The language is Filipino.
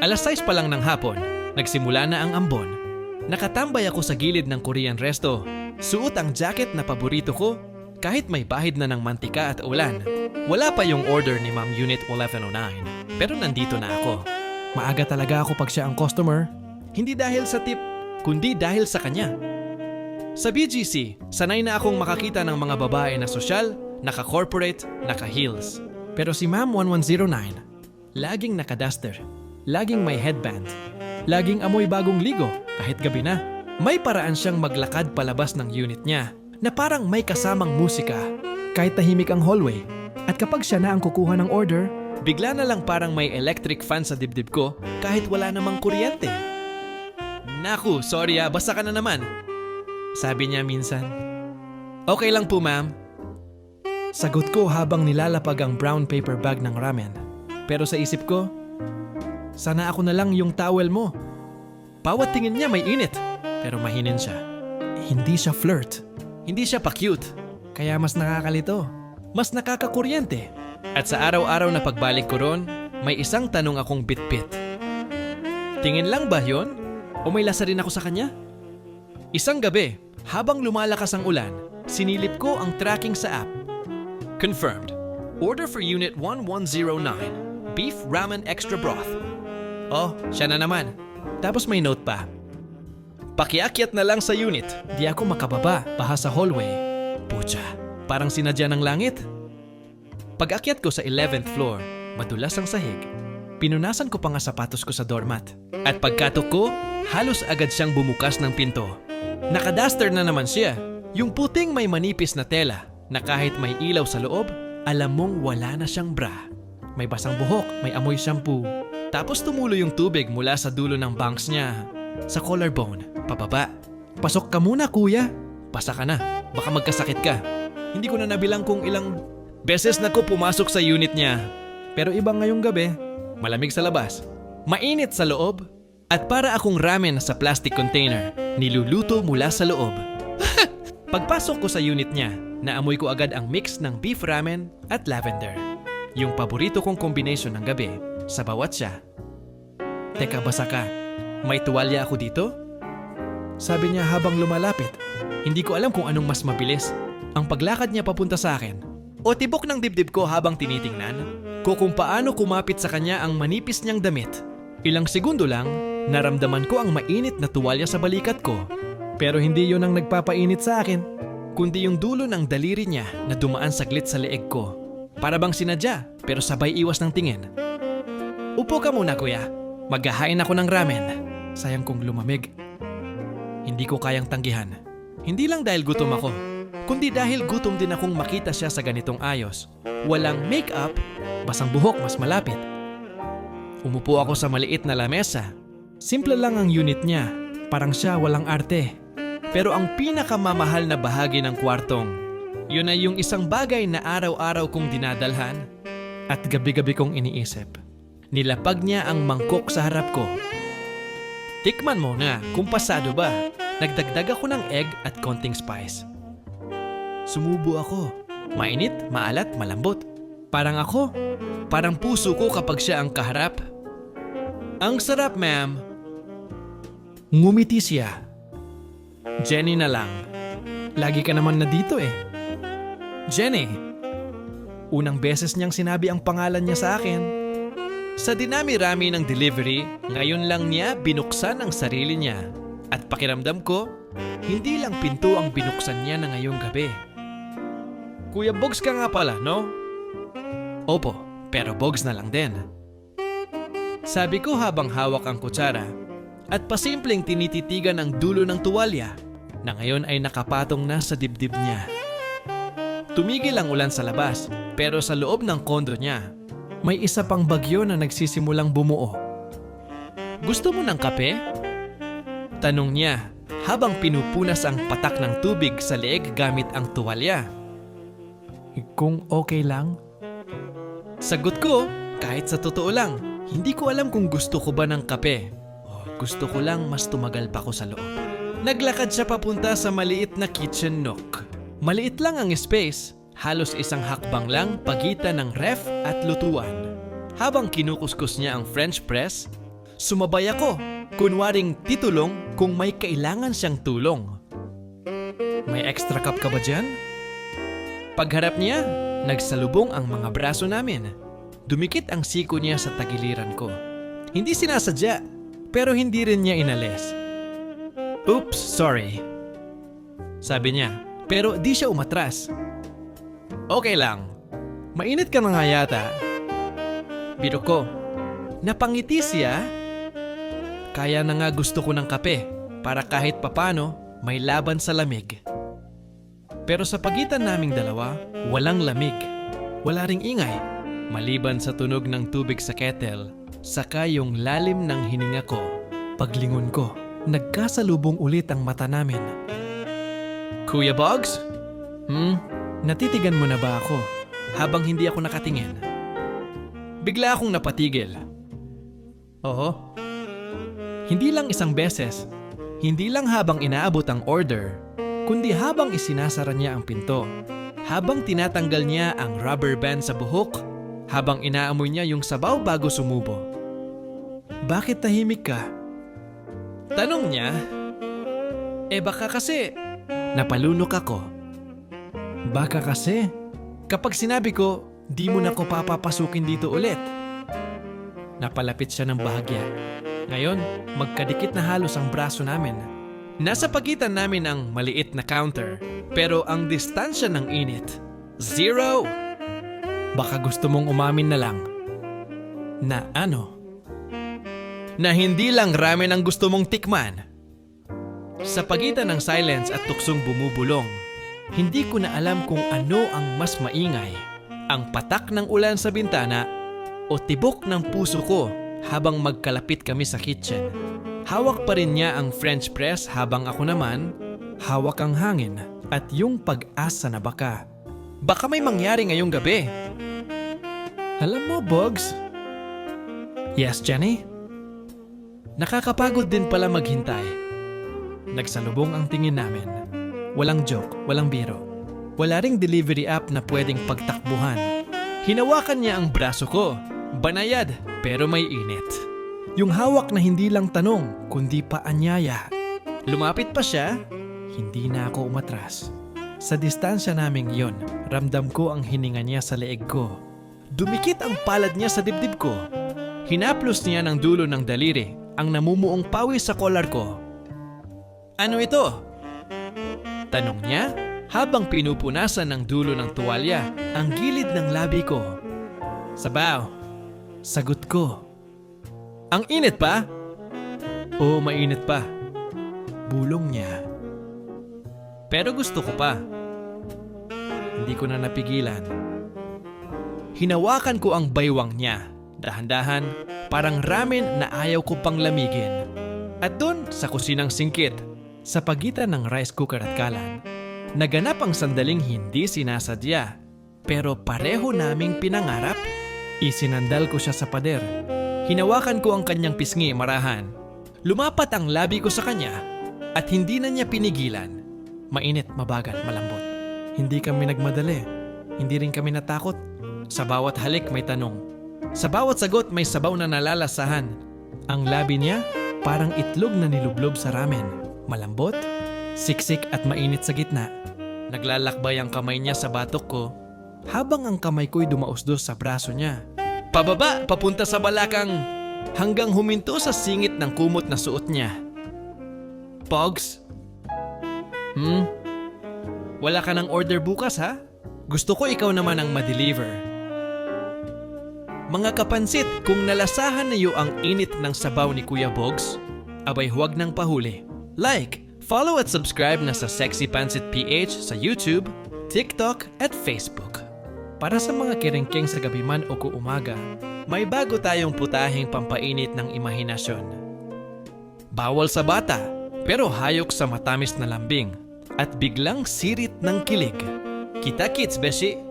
Alas 6 pa lang ng hapon, nagsimula na ang ambon. Nakatambay ako sa gilid ng Korean resto. Suot ang jacket na paborito ko kahit may bahid na ng mantika at ulan. Wala pa yung order ni Ma'am Unit 1109 pero nandito na ako. Maaga talaga ako pag siya ang customer. Hindi dahil sa tip, kundi dahil sa kanya. Sa BGC, sanay na akong makakita ng mga babae na sosyal, naka-corporate, naka-heels. Pero si Ma'am 1109, laging naka-duster, laging may headband, laging amoy bagong ligo kahit gabi na. May paraan siyang maglakad palabas ng unit niya na parang may kasamang musika kahit tahimik ang hallway. At kapag siya na ang kukuha ng order, bigla na lang parang may electric fan sa dibdib ko kahit wala namang kuryente. Naku, sorry ah, basta ka na naman. Sabi niya minsan. Okay lang po ma'am. Sagot ko habang nilalapag ang brown paper bag ng ramen. Pero sa isip ko, sana ako na lang yung towel mo. Bawat tingin niya may init, pero mahinin siya. Hindi siya flirt. Hindi siya pa-cute. Kaya mas nakakalito. Mas nakakakuryente. At sa araw-araw na pagbalik ko ron, may isang tanong akong bit-bit. Tingin lang ba yon? O may lasa rin ako sa kanya? Isang gabi, habang lumalakas ang ulan, sinilip ko ang tracking sa app. Confirmed. Order for Unit 1109. Beef Ramen Extra Broth. Oh, siya na naman. Tapos may note pa. Pakiakyat na lang sa unit. Di ako makababa, baha sa hallway. Pucha, parang sinadya ng langit. Pag-akyat ko sa 11th floor, madulas ang sahig. Pinunasan ko pa nga sapatos ko sa doormat. At pagkatok ko, halos agad siyang bumukas ng pinto. Nakadaster na naman siya. Yung puting may manipis na tela na kahit may ilaw sa loob, alam mong wala na siyang bra. May basang buhok, may amoy shampoo. Tapos tumulo yung tubig mula sa dulo ng bangs niya. Sa collarbone, pababa. Pasok ka muna kuya. Pasa ka na, baka magkasakit ka. Hindi ko na nabilang kung ilang beses na ko pumasok sa unit niya. Pero iba ngayong gabi, malamig sa labas, mainit sa loob, at para akong ramen sa plastic container, niluluto mula sa loob. Pagpasok ko sa unit niya, naamoy ko agad ang mix ng beef ramen at lavender. Yung paborito kong combination ng gabi, sa bawat siya. Teka, basa ka. May tuwalya ako dito? Sabi niya habang lumalapit. Hindi ko alam kung anong mas mabilis. Ang paglakad niya papunta sa akin. O tibok ng dibdib ko habang tinitingnan ko kung paano kumapit sa kanya ang manipis niyang damit. Ilang segundo lang, naramdaman ko ang mainit na tuwalya sa balikat ko. Pero hindi yon ang nagpapainit sa akin, kundi yung dulo ng daliri niya na dumaan saglit sa leeg ko. Para bang sinadya, pero sabay iwas ng tingin. Upo ka muna kuya. Maghahain ako ng ramen. Sayang kong lumamig. Hindi ko kayang tanggihan. Hindi lang dahil gutom ako, kundi dahil gutom din akong makita siya sa ganitong ayos. Walang make-up, basang buhok mas malapit. Umupo ako sa maliit na lamesa. Simple lang ang unit niya, parang siya walang arte. Pero ang pinakamamahal na bahagi ng kwartong, yun ay yung isang bagay na araw-araw kong dinadalhan at gabi-gabi kong iniisip. Nilapag niya ang mangkok sa harap ko. Tikman mo na kung pasado ba. Nagdagdag ako ng egg at konting spice. Sumubo ako. Mainit, maalat, malambot. Parang ako. Parang puso ko kapag siya ang kaharap. Ang sarap, ma'am. Ngumiti siya. Jenny na lang. Lagi ka naman na dito eh. Jenny. Unang beses niyang sinabi ang pangalan niya sa akin. Sa dinami-rami ng delivery, ngayon lang niya binuksan ang sarili niya. At pakiramdam ko, hindi lang pinto ang binuksan niya na ngayong gabi. Kuya Bogs ka nga pala, no? Opo, pero Bogs na lang din. Sabi ko habang hawak ang kutsara at pasimpleng tinititigan ang dulo ng tuwalya na ngayon ay nakapatong na sa dibdib niya. Tumigil ang ulan sa labas pero sa loob ng kondo niya may isa pang bagyo na nagsisimulang bumuo. Gusto mo ng kape? Tanong niya habang pinupunas ang patak ng tubig sa leeg gamit ang tuwalya. Kung okay lang? Sagot ko, kahit sa totoo lang, hindi ko alam kung gusto ko ba ng kape. Gusto ko lang mas tumagal pa ko sa loob. Naglakad siya papunta sa maliit na kitchen nook. Maliit lang ang space, Halos isang hakbang lang pagitan ng ref at lutuan. Habang kinukuskus niya ang French press, sumabay ako, kunwaring titulong kung may kailangan siyang tulong. May extra cup ka ba dyan? Pagharap niya, nagsalubong ang mga braso namin. Dumikit ang siko niya sa tagiliran ko. Hindi sinasadya, pero hindi rin niya inalis. Oops, sorry. Sabi niya, pero di siya umatras. Okay lang. Mainit ka na nga yata. Biro ko, napangiti siya. Kaya na nga gusto ko ng kape para kahit papano may laban sa lamig. Pero sa pagitan naming dalawa, walang lamig. Wala ring ingay. Maliban sa tunog ng tubig sa kettle, saka yung lalim ng hininga ko. Paglingon ko, nagkasalubong ulit ang mata namin. Kuya Boggs? Hmm? Natitigan mo na ba ako habang hindi ako nakatingin? Bigla akong napatigil. Oo. Hindi lang isang beses, hindi lang habang inaabot ang order, kundi habang isinasara niya ang pinto, habang tinatanggal niya ang rubber band sa buhok, habang inaamoy niya yung sabaw bago sumubo. Bakit tahimik ka? Tanong niya. Eh baka kasi napalunok ako. Baka kasi kapag sinabi ko di mo na ko papapasukin dito ulit. Napalapit siya ng bahagya. Ngayon, magkadikit na halos ang braso namin. Nasa pagitan namin ang maliit na counter, pero ang distansya ng init, zero! Baka gusto mong umamin na lang. Na ano? Na hindi lang ramen ang gusto mong tikman. Sa pagitan ng silence at tuksong bumubulong, hindi ko na alam kung ano ang mas maingay. Ang patak ng ulan sa bintana o tibok ng puso ko habang magkalapit kami sa kitchen. Hawak pa rin niya ang French press habang ako naman, hawak ang hangin at yung pag-asa na baka. Baka may mangyari ngayong gabi. Alam mo, Bugs? Yes, Jenny? Nakakapagod din pala maghintay. Nagsalubong ang tingin namin. Walang joke, walang biro. Wala ring delivery app na pwedeng pagtakbuhan. Hinawakan niya ang braso ko. Banayad, pero may init. Yung hawak na hindi lang tanong, kundi pa anyaya. Lumapit pa siya, hindi na ako umatras. Sa distansya naming yon, ramdam ko ang hininga niya sa leeg ko. Dumikit ang palad niya sa dibdib ko. Hinaplos niya ng dulo ng daliri ang namumuong pawis sa kolar ko. Ano ito? Tanong niya habang pinupunasan ng dulo ng tuwalya ang gilid ng labi ko. Sabaw. Sagot ko. Ang init pa? Oo, mainit pa. Bulong niya. Pero gusto ko pa. Hindi ko na napigilan. Hinawakan ko ang baywang niya. Dahan-dahan, parang ramen na ayaw ko pang lamigin. At doon sa kusinang singkit, sa pagitan ng rice cooker at kalan, naganap ang sandaling hindi sinasadya. Pero pareho naming pinangarap. Isinandal ko siya sa pader. Hinawakan ko ang kanyang pisngi marahan. Lumapat ang labi ko sa kanya at hindi na niya pinigilan. Mainit, mabagal, malambot. Hindi kami nagmadali. Hindi rin kami natakot. Sa bawat halik may tanong. Sa bawat sagot may sabaw na nalalasahan. Ang labi niya parang itlog na nilublob sa ramen. Malambot, siksik at mainit sa gitna. Naglalakbay ang kamay niya sa batok ko habang ang kamay ko'y dumausdos sa braso niya. Pababa, papunta sa balakang hanggang huminto sa singit ng kumot na suot niya. Pogs? Hmm? Wala ka ng order bukas ha? Gusto ko ikaw naman ang ma-deliver. Mga kapansit, kung nalasahan niyo ang init ng sabaw ni Kuya Bogs, abay huwag nang pahuli. Like, follow at subscribe na sa Sexy Pansit PH sa YouTube, TikTok at Facebook. Para sa mga kiringking sa gabi man o kuumaga, may bago tayong putahing pampainit ng imahinasyon. Bawal sa bata, pero hayok sa matamis na lambing at biglang sirit ng kilig. Kita kits, beshi!